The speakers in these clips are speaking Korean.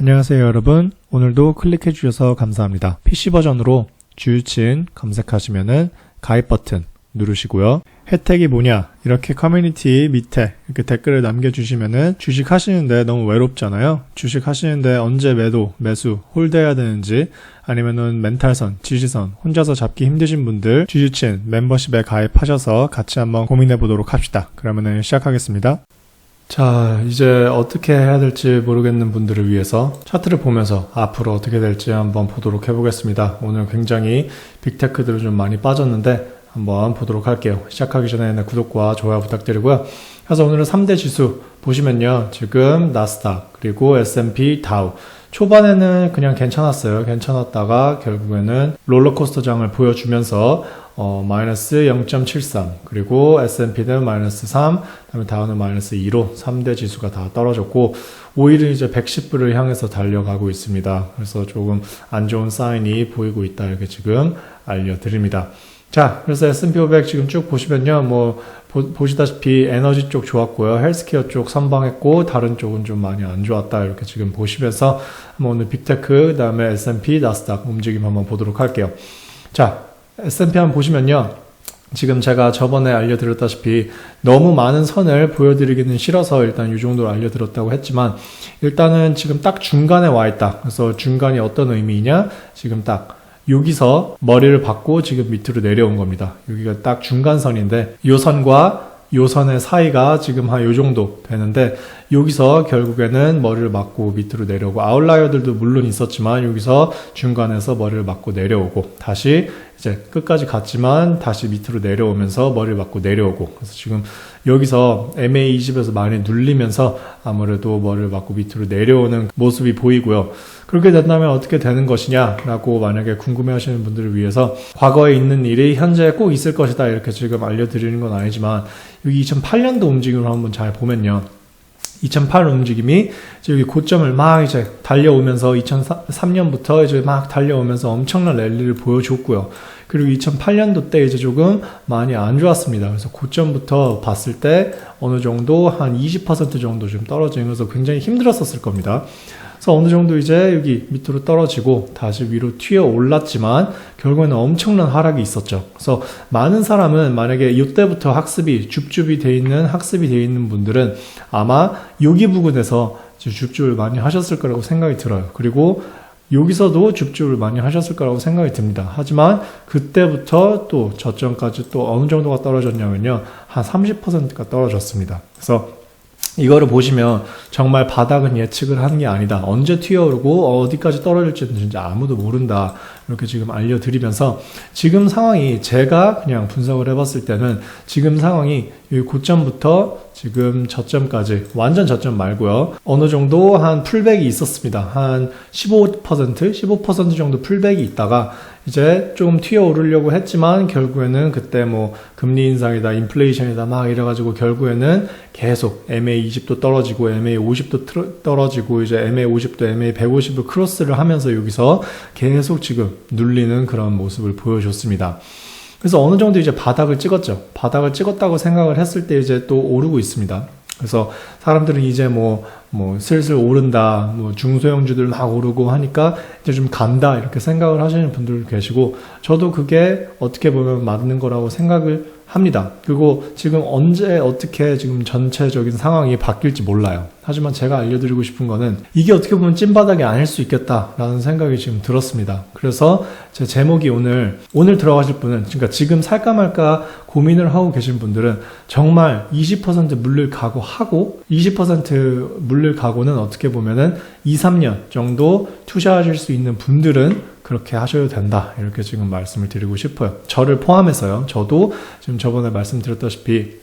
안녕하세요 여러분. 오늘도 클릭해 주셔서 감사합니다. PC 버전으로 주유친 검색하시면은 가입 버튼 누르시고요. 혜택이 뭐냐? 이렇게 커뮤니티 밑에 이렇게 댓글을 남겨주시면은 주식 하시는데 너무 외롭잖아요. 주식 하시는데 언제 매도 매수 홀드해야 되는지 아니면은 멘탈선 지지선 혼자서 잡기 힘드신 분들 주주친 멤버십에 가입하셔서 같이 한번 고민해 보도록 합시다. 그러면은 시작하겠습니다 자, 이제 어떻게 해야 될지 모르겠는 분들을 위해서 차트를 보면서 앞으로 어떻게 될지 한번 보도록 해보겠습니다. 오늘 굉장히 빅테크들은 좀 많이 빠졌는데 한번 보도록 할게요. 시작하기 전에 구독과 좋아요 부탁드리고요. 그래서 오늘은 3대 지수 보시면요. 지금 나스닥 그리고 S&P 다우 초반에는 그냥 괜찮았어요. 괜찮았다가 결국에는 롤러코스터장을 보여주면서 어, 마이너스 0.73 그리고 S&P는 마이너스 3 그다음에 다우는 마이너스 2로 3대 지수가 다 떨어졌고 오히려 이제 110불을 향해서 달려가고 있습니다. 그래서 조금 안 좋은 사인이 보이고 있다 이렇게 지금 알려드립니다. 자, 그래서 S&P 500 지금 쭉 보시면요, 뭐 보, 시다시피 에너지 쪽 좋았고요, 헬스케어 쪽 선방했고 다른 쪽은 좀 많이 안 좋았다 이렇게 지금 보시면서 한번 오늘 빅테크 그다음에 S&P 나스닥 움직임 한번 보도록 할게요. 자, S&P 한번 보시면요. 지금 제가 저번에 알려드렸다시피 너무 많은 선을 보여드리기는 싫어서 일단 이 정도로 알려드렸다고 했지만 일단은 지금 딱 중간에 와 있다. 그래서 중간이 어떤 의미이냐? 지금 딱 여기서 머리를 받고 지금 밑으로 내려온 겁니다. 여기가 딱 중간선인데 이 선과 요 선의 사이가 지금 한 요 정도 되는데 여기서 결국에는 머리를 맞고 밑으로 내려오고 아웃라이어들도 물론 있었지만 여기서 중간에서 머리를 맞고 내려오고 다시 이제 끝까지 갔지만 다시 밑으로 내려오면서 머리를 맞고 내려오고 그래서 지금 여기서 MA20에서 많이 눌리면서 아무래도 머리를 맞고 밑으로 내려오는 모습이 보이고요. 그렇게 된다면 어떻게 되는 것이냐라고 만약에 궁금해 하시는 분들을 위해서 과거에 있는 일이 현재 꼭 있을 것이다 이렇게 지금 알려드리는 건 아니지만 여기 2008년도 움직임을 한번 잘 보면요. 2008 움직임이 이제 여기 고점을 막 이제 달려오면서 2003년부터 이제 막 달려오면서 엄청난 랠리를 보여줬고요. 그리고 2008년도 때 이제 조금 많이 안 좋았습니다. 그래서 고점부터 봤을 때 어느 정도 한 20% 정도 좀 떨어지면서 굉장히 힘들었었을 겁니다. 그래서 어느 정도 이제 여기 밑으로 떨어지고 다시 위로 튀어 올랐지만 결국에는 엄청난 하락이 있었죠. 그래서 많은 사람은 만약에 이때부터 학습이 줍줍이 돼 있는 학습이 돼 있는 분들은 아마 여기 부근에서 줍줍을 많이 하셨을 거라고 생각이 들어요. 그리고 여기서도 줍줍을 많이 하셨을 거라고 생각이 듭니다. 하지만 그때부터 또 저점까지 또 어느 정도가 떨어졌냐면요. 한 30%가 떨어졌습니다. 그래서 이거를 보시면 정말 바닥은 예측을 하는 게 아니다. 언제 튀어오르고 어디까지 떨어질지는 진짜 아무도 모른다. 이렇게 지금 알려드리면서 지금 상황이 제가 그냥 분석을 해봤을 때는 지금 상황이 이 고점부터 지금 저점까지 완전 저점 말고요. 어느 정도 한 풀백이 있었습니다. 한 15% 15% 정도 풀백이 있다가 이제 조금 튀어 오르려고 했지만 결국에는 그때 뭐 금리 인상이다, 인플레이션이다 막 이래가지고 결국에는 계속 MA20도 떨어지고 MA50도 떨어지고 이제 MA50도 MA150을 크로스를 하면서 여기서 계속 지금 눌리는 그런 모습을 보여줬습니다. 그래서 어느 정도 이제 바닥을 찍었죠. 바닥을 찍었다고 생각을 했을 때 이제 또 오르고 있습니다. 그래서 사람들은 이제 뭐, 뭐, 슬슬 오른다, 뭐, 중소형주들 막 오르고 하니까 이제 좀 간다, 이렇게 생각을 하시는 분들 계시고, 저도 그게 어떻게 보면 맞는 거라고 생각을 합니다. 그리고 지금 언제 어떻게 지금 전체적인 상황이 바뀔지 몰라요. 하지만 제가 알려드리고 싶은 거는 이게 어떻게 보면 찐바닥이 아닐 수 있겠다라는 생각이 지금 들었습니다. 그래서 제 제목이 오늘, 오늘 들어가실 분은, 그러니까 지금 살까 말까 고민을 하고 계신 분들은 정말 20% 물릴 각오하고 20%물 릴 각오는 어떻게 보면은 2, 3년 정도 투자하실 수 있는 분들은 그렇게 하셔도 된다. 이렇게 지금 말씀을 드리고 싶어요. 저를 포함해서요. 저도 지금 저번에 말씀드렸다시피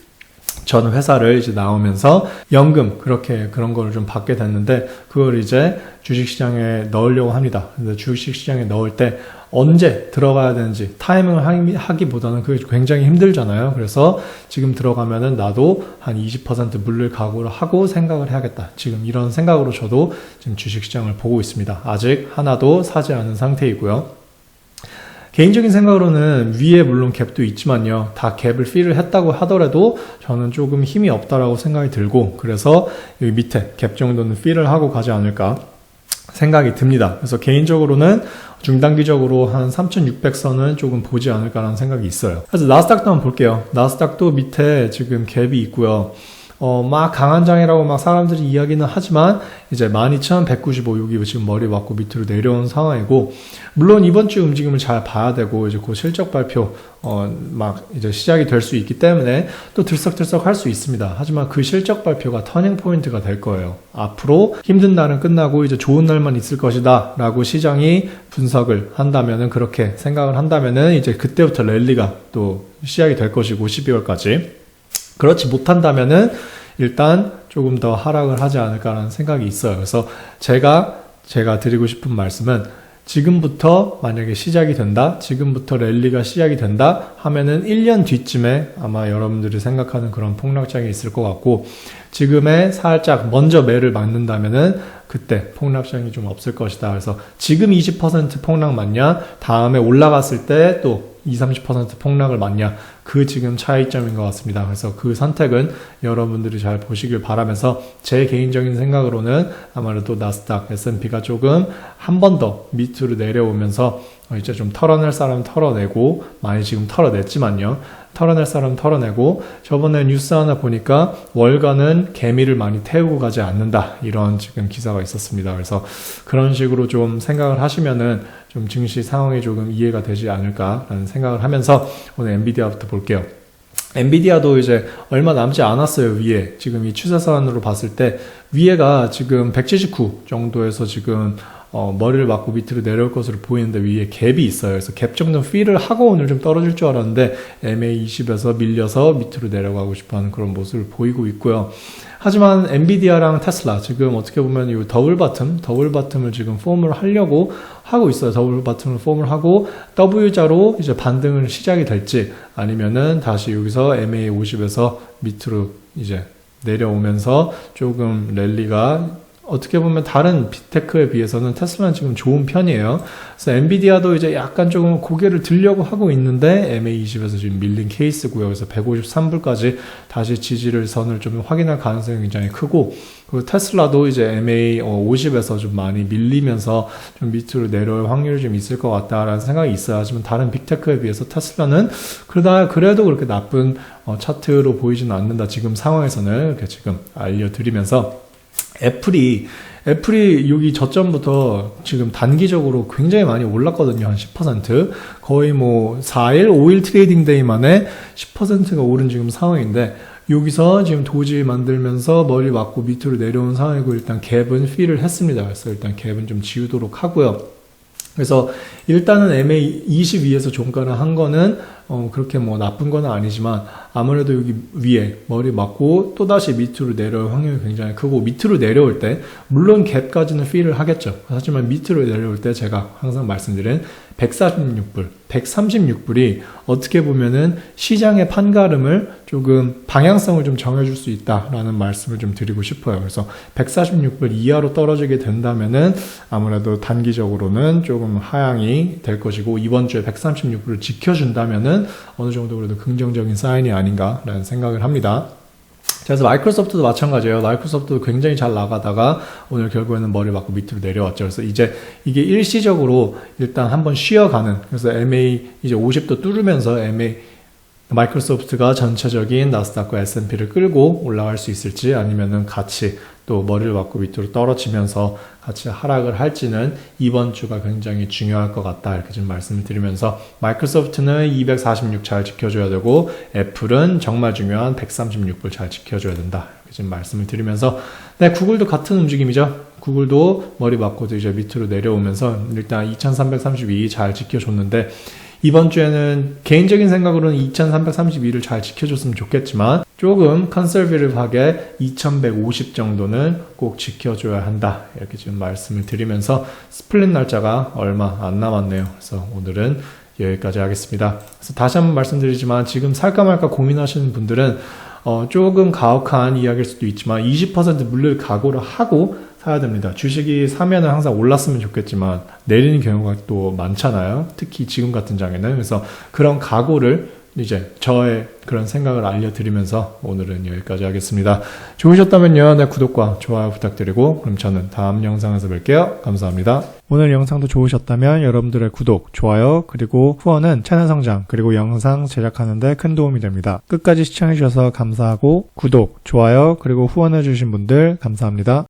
저는 회사를 이제 나오면서 연금 그렇게 그런 거를 좀 받게 됐는데 그걸 이제 주식시장에 넣으려고 합니다. 근데 주식시장에 넣을 때 언제 들어가야 되는지 타이밍을 하기- 하기보다는 그게 굉장히 힘들잖아요. 그래서 지금 들어가면은 나도 한 20% 물릴 각오를 하고 생각을 해야겠다. 지금 이런 생각으로 저도 지금 주식시장을 보고 있습니다. 아직 하나도 사지 않은 상태이고요. 개인적인 생각으로는 위에 물론 갭도 있지만요. 다 갭을 필을 했다고 하더라도 저는 조금 힘이 없다라고 생각이 들고 그래서 여기 밑에 갭 정도는 필을 하고 가지 않을까 생각이 듭니다. 그래서 개인적으로는 중단기적으로 한 3600선은 조금 보지 않을까라는 생각이 있어요. 그래서 나스닥도 한번 볼게요. 나스닥도 밑에 지금 갭이 있고요. 어, 막 강한 장이라고 막 사람들이 이야기는 하지만 이제 12,195 여기 지금 머리 맞고 밑으로 내려온 상황이고 물론 이번 주 움직임을 잘 봐야 되고 이제 그 실적 발표 어, 막 이제 시작이 될 수 있기 때문에 또 들썩들썩 할 수 있습니다. 하지만 그 실적 발표가 터닝 포인트가 될 거예요. 앞으로 힘든 날은 끝나고 이제 좋은 날만 있을 것이다 라고 시장이 분석을 한다면은 그렇게 생각을 한다면은 이제 그때부터 랠리가 또 시작이 될 것이고 12월까지 그렇지 못한다면은 일단 조금 더 하락을 하지 않을까라는 생각이 있어요. 그래서 제가 제가 드리고 싶은 말씀은 지금부터 만약에 시작이 된다, 지금부터 랠리가 시작이 된다 하면은 1년 뒤쯤에 아마 여러분들이 생각하는 그런 폭락장이 있을 것 같고 지금에 살짝 먼저 매를 맞는다면은 그때 폭락장이 좀 없을 것이다. 그래서 지금 20% 폭락 맞냐? 다음에 올라갔을 때 또 20, 30% 폭락을 맞냐? 그 지금 차이점인 것 같습니다. 그래서 그 선택은 여러분들이 잘 보시길 바라면서 제 개인적인 생각으로는 아무래도 나스닥, S&P가 조금 한 번 더 밑으로 내려오면서 이제 좀 털어낼 사람 털어내고 많이 지금 털어냈지만요. 털어낼 사람 털어내고 저번에 뉴스 하나 보니까 월가는 개미를 많이 태우고 가지 않는다 이런 지금 기사가 있었습니다. 그래서 그런 식으로 좀 생각을 하시면은 좀 증시 상황이 조금 이해가 되지 않을까라는 생각을 하면서 오늘 엔비디아부터 볼 게요. 엔비디아도 이제 얼마 남지 않았어요, 위에. 지금 이 추세선으로 봤을 때, 위에가 지금 179 정도에서 지금 어, 머리를 맞고 밑으로 내려올 것으로 보이는데 위에 갭이 있어요. 그래서 갭 정도 필을 하고 오늘 좀 떨어질 줄 알았는데 MA20에서 밀려서 밑으로 내려가고 싶어하는 그런 모습을 보이고 있고요. 하지만 엔비디아랑 테슬라 지금 어떻게 보면 이 더블 바텀, 더블 바텀을 지금 폼을 하려고 하고 있어요. 더블 바텀을 폼을 하고 W자로 이제 반등을 시작이 될지 아니면은 다시 여기서 MA50에서 밑으로 이제 내려오면서 조금 랠리가 어떻게 보면 다른 빅테크에 비해서는 테슬라는 지금 좋은 편이에요. 그래서 엔비디아도 이제 약간 조금 고개를 들려고 하고 있는데 MA20에서 지금 밀린 케이스고요. 그래서 153불까지 다시 지지를 선을 좀 확인할 가능성이 굉장히 크고 그리고 테슬라도 이제 MA50에서 좀 많이 밀리면서 좀 밑으로 내려올 확률이 좀 있을 것 같다라는 생각이 있어요. 하지만 다른 빅테크에 비해서 테슬라는 그러다 그래도 그렇게 나쁜 어, 차트로 보이지는 않는다. 지금 상황에서는 이렇게 지금 알려드리면서 애플이 애플이 여기 저점부터 지금 단기적으로 굉장히 많이 올랐거든요. 한 10%. 거의 뭐 4일, 5일 트레이딩 데이 만에 10%가 오른 지금 상황인데 여기서 지금 도지 만들면서 머리 맞고 밑으로 내려온 상황이고 일단 갭은 필을 했습니다. 그래서 일단 갭은 좀 지우도록 하고요. 그래서 일단은 MA22에서 종가를 한 거는 어 그렇게 뭐 나쁜 건 아니지만 아무래도 여기 위에 머리 맞고 또다시 밑으로 내려올 확률이 굉장히 크고 밑으로 내려올 때 물론 갭까지는 필을 하겠죠. 하지만 밑으로 내려올 때 제가 항상 말씀드린 146불, 136불이 어떻게 보면은 시장의 판가름을 조금 방향성을 좀 정해줄 수 있다라는 말씀을 좀 드리고 싶어요. 그래서 146불 이하로 떨어지게 된다면은 아무래도 단기적으로는 조금 하향이 될 것이고 이번 주에 136불을 지켜준다면은 어느 정도 그래도 긍정적인 사인이 아닌가라는 생각을 합니다. 그래서 마이크로소프트도 마찬가지예요. 마이크로소프트도 굉장히 잘 나가다가 오늘 결국에는 머리 맞고 밑으로 내려왔죠. 그래서 이제 이게 일시적으로 일단 한번 쉬어가는 그래서 MA 이제 50도 뚫으면서 MA 마이크로소프트가 전체적인 나스닥과 S&P를 끌고 올라갈 수 있을지 아니면은 같이 또 머리를 맞고 밑으로 떨어지면서 같이 하락을 할지는 이번 주가 굉장히 중요할 것 같다 이렇게 좀 말씀을 드리면서 마이크로소프트는 246 잘 지켜줘야 되고 애플은 정말 중요한 136불 잘 지켜줘야 된다 이렇게 좀 말씀을 드리면서 네 구글도 같은 움직임이죠. 구글도 머리 맞고도 이제 밑으로 내려오면서 일단 2332 잘 지켜줬는데 이번 주에는 개인적인 생각으로는 2332를 잘 지켜줬으면 좋겠지만 조금 컨설비를하게 2150 정도는 꼭 지켜줘야 한다. 이렇게 지금 말씀을 드리면서 스플릿 날짜가 얼마 안 남았네요. 그래서 오늘은 여기까지 하겠습니다. 그래서 다시 한번 말씀드리지만 지금 살까 말까 고민하시는 분들은 어, 조금 가혹한 이야기일 수도 있지만 20% 물릴 각오를 하고 사야 됩니다. 주식이 사면은 항상 올랐으면 좋겠지만 내리는 경우가 또 많잖아요. 특히 지금 같은 장에는. 그래서 그런 각오를 이제 저의 그런 생각을 알려드리면서 오늘은 여기까지 하겠습니다. 좋으셨다면요, 네, 구독과 좋아요 부탁드리고, 그럼 저는 다음 영상에서 뵐게요. 감사합니다. 오늘 영상도 좋으셨다면 여러분들의 구독, 좋아요, 그리고 후원은 채널 성장, 그리고 영상 제작하는데 큰 도움이 됩니다. 끝까지 시청해주셔서 감사하고, 구독, 좋아요, 그리고 후원해주신 분들 감사합니다.